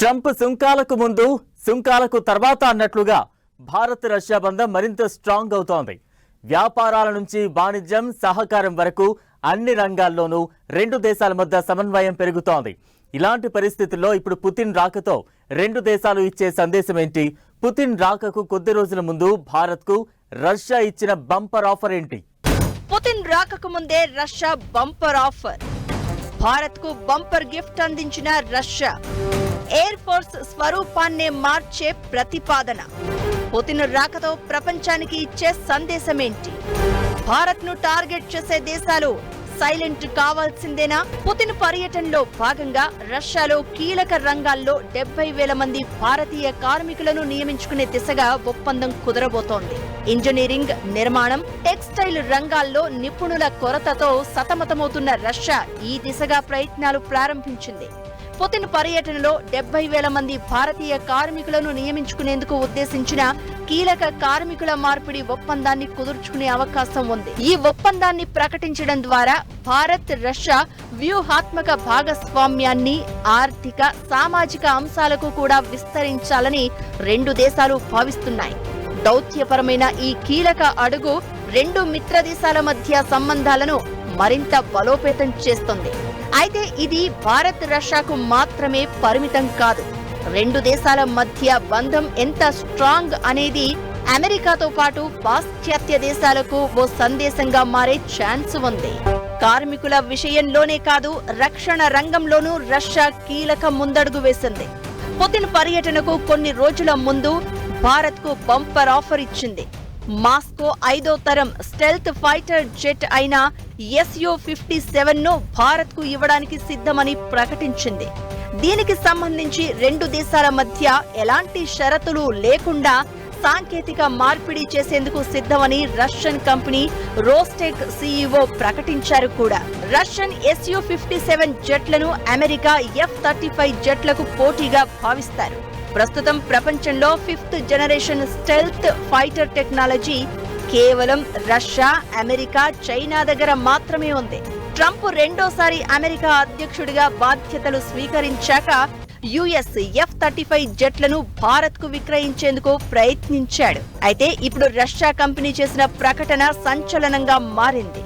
Trump సుంకాలకు ముందు సుంకాలకు తర్వాత అన్నట్లుగా భారత్ రష్యా బంధం మరింత స్ట్రాంగ్ అవుతోంది. వ్యాపారాల నుంచి వాణిజ్యం సహకారం వరకు అన్ని రంగాల్లోనూ రెండు దేశాల మధ్య సమన్వయం పెరుగుతోంది. ఇలాంటి పరిస్థితుల్లో ఇప్పుడు పుతిన్ రాకతో రెండు దేశాలు ఇచ్చే సందేశం ఏంటి? పుతిన్ రాకకు కొద్ది రోజుల ముందు భారత్కు రష్యా ఇచ్చిన బంపర్ ఆఫర్ ఏంటి? పుతిన్ రాకకు ముందే రష్యా బంపర్ ఆఫర్. భారత్కు బంపర్ గిఫ్ట్ అందించిన రష్యా. ఎయిర్ ఫోర్స్ స్వరూపాన్నే మార్చే ప్రతిపాదన. పుతిన్ రాకతో ప్రపంచానికి ఇచ్చే సందేశమేంటి? భారత్ను టార్గెట్ చేసే దేశాలు సైలెంట్ కావాల్సిందేనా? పుతిన్ పర్యటనలో భాగంగా రష్యాలో కీలక రంగాల్లో డెబ్బై వేల మంది భారతీయ కార్మికులను నియమించుకునే దిశగా ఒప్పందం కుదరబోతోంది. ఇంజనీరింగ్ నిర్మాణం టెక్స్టైల్ రంగాల్లో నిపుణుల కొరతతో సతమతమవుతున్న రష్యా ఈ దిశగా ప్రయత్నాలు ప్రారంభించింది. పుతిన్ పర్యటనలో డెబ్బై వేల మంది భారతీయ కార్మికులను నియమించుకునేందుకు ఉద్దేశించిన కీలక కార్మికుల మార్పిడి ఒప్పందాన్ని కుదుర్చుకునే అవకాశం ఉంది. ఈ ఒప్పందాన్ని ప్రకటించడం ద్వారా భారత్ రష్యా వ్యూహాత్మక భాగస్వామ్యాన్ని ఆర్థిక సామాజిక అంశాలకు కూడా విస్తరించాలని రెండు దేశాలు భావిస్తున్నాయి. దౌత్యపరమైన ఈ కీలక అడుగు రెండు మిత్ర దేశాల మధ్య సంబంధాలను మరింత బలోపేతం చేస్తుంది. అయితే ఇది భారత్ రష్యాకు మాత్రమే పరిమితం కాదు. రెండు దేశాల మధ్య బంధం ఎంత స్ట్రాంగ్ అనేది అమెరికాతో పాటు పాశ్చాత్య దేశాలకు ఓ సందేశంగా మారే ఛాన్స్ ఉంది. కార్మికుల విషయంలోనే కాదు రక్షణ రంగంలోనూ రష్యా కీలక ముందడుగు వేసింది. పుతిన్ పర్యటనకు కొన్ని రోజుల ముందు భారత్కు బంపర్ ఆఫర్ ఇచ్చింది. మాస్కో ఐదో తరం స్టెల్త్ ఫైటర్ జెట్ అయిన ఎస్యూ ఫిఫ్టీ సెవెన్ను భారత్కు ఇవ్వడానికి సిద్ధమని ప్రకటించింది. దీనికి సంబంధించి రెండు దేశాల మధ్య ఎలాంటి షరతులు లేకుండా సాంకేతిక మార్పిడి చేసేందుకు సిద్ధమని రష్యన్ కంపెనీ రోస్టెక్ సీఈఓ ప్రకటించారు కూడా. రష్యన్ ఎస్యూ ఫిఫ్టీ సెవెన్ జెట్లను అమెరికా ఎఫ్ థర్టీ ఫైవ్ జెట్లకు పోటీగా భావిస్తారు. ప్రస్తుతం ప్రపంచంలో fifth generation stealth fighter technology కేవలం రష్యా అమెరికా చైనా దగ్గర మాత్రమే ఉంది. ట్రంప్ రెండోసారి అమెరికా అధ్యక్షుడిగా బాధ్యతలు స్వీకరించాక యుఎస్ ఎఫ్ థర్టీ ఫైవ్ జెట్లను భారత్కు విక్రయించేందుకు ప్రయత్నించాడు. అయితే ఇప్పుడు రష్యా కంపెనీ చేసిన ప్రకటన సంచలనంగా మారింది.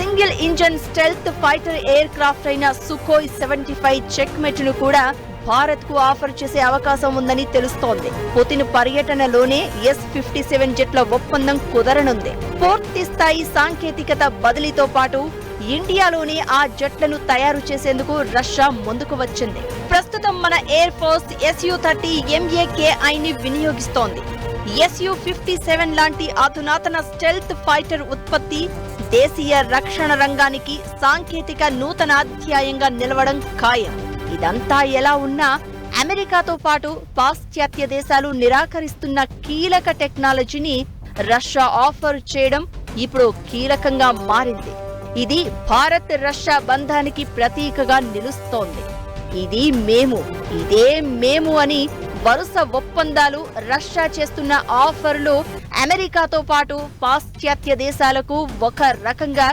Single engine stealth fighter aircraft అయిన సుఖోయ్ సెవెంటీ ఫైవ్ చెక్ మెట్ను కూడా భారత్కు ఆఫర్ చేసే అవకాశం ఉందని తెలుస్తోంది. పుతిన్ పర్యటనలోనే ఎస్ ఫిఫ్టీ సెవెన్ జెట్ల ఒప్పందం కుదరనుంది. పూర్తి స్థాయి సాంకేతికత బదిలీతో పాటు ఇండియాలోనే ఆ జట్లను తయారు చేసేందుకు రష్యా ముందుకు వచ్చింది. ప్రస్తుతం మన air force SU thirty MKI ని వినియోగిస్తోంది. ఎస్యు ఫిఫ్టీ సెవెన్ లాంటి అధునాతన స్టెల్త్ ఫైటర్ ఉత్పత్తి దేశీయ రక్షణ రంగానికి సాంకేతిక నూతన అధ్యాయంగా నిలవడం ఖాయం. ఇదంతా ఎలా ఉన్నా అమెరికాతో పాటు పాశ్చాత్య దేశాలు నిరాకరిస్తున్న కీలక టెక్నాలజీని రష్యా ఆఫర్ చేయడం ఇప్పుడు కీలకంగా మారింది. ఇది భారత్ రష్యా బంధానికి ప్రతీకగా నిలుస్తోంది. ఇది మేము ఇదే మేము అని వరుస ఒప్పందాలు రష్యా చేస్తున్న ఆఫర్లు అమెరికాతో పాటు పాశ్చాత్య దేశాలకు ఒక రకంగా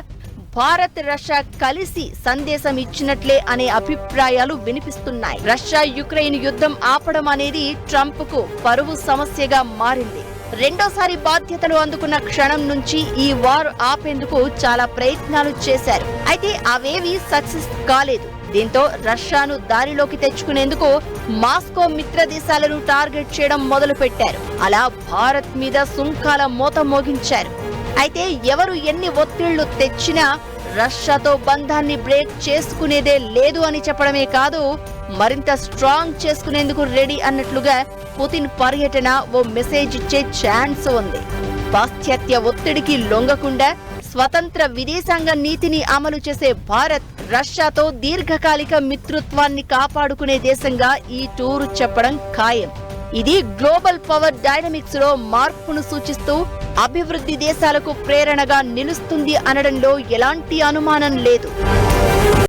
భారత్ రష్యా కలిసి సందేశం ఇచ్చినట్లే అనే అభిప్రాయాలు వినిపిస్తున్నాయి. రష్యా యుక్రెయిన్ యుద్ధం ఆపడం అనేది ట్రంప్కు పరువు సమస్యగా మారింది. రెండోసారి బాధ్యతలు అందుకున్న క్షణం నుంచి ఈ వార్ ఆపేందుకు చాలా ప్రయత్నాలు చేశారు. అయితే అవేవి సక్సెస్ కాలేదు. దీంతో రష్యాను దారిలోకి తెచ్చుకునేందుకు మాస్కో మిత్ర దేశాలను టార్గెట్ చేయడం మొదలు పెట్టారు అలా భారత్ మీద సుంకాల మోత మోగించారు. అయితే ఎవరు ఎన్ని ఒత్తిళ్ళు తెచ్చినా రష్యాతో బంధాన్ని బ్రేక్ చేసుకునేదే లేదు అని చెప్పడమే కాదు మరింత స్ట్రాంగ్ చేసుకునేందుకు రెడీ అన్నట్లుగా పుతిన్ పర్యటన ఓ మెసేజ్ ఇచ్చే ఛాన్స్ ఉంది. పాశ్చాత్య ఒత్తిడికి లొంగకుండా స్వతంత్ర విదేశాంగ నీతిని అమలు చేసే భారత్ రష్యాతో దీర్ఘకాలిక మిత్రుత్వాన్ని కాపాడుకునే దేశంగా ఈ టూర్ చెప్పడం ఖాయం. ఇది గ్లోబల్ పవర్ డైనమిక్స్లో మార్పును సూచిస్తూ అభివృద్ధి దేశాలకు ప్రేరణగా నిలుస్తుంది అనడంలో ఎలాంటి అనుమానం లేదు.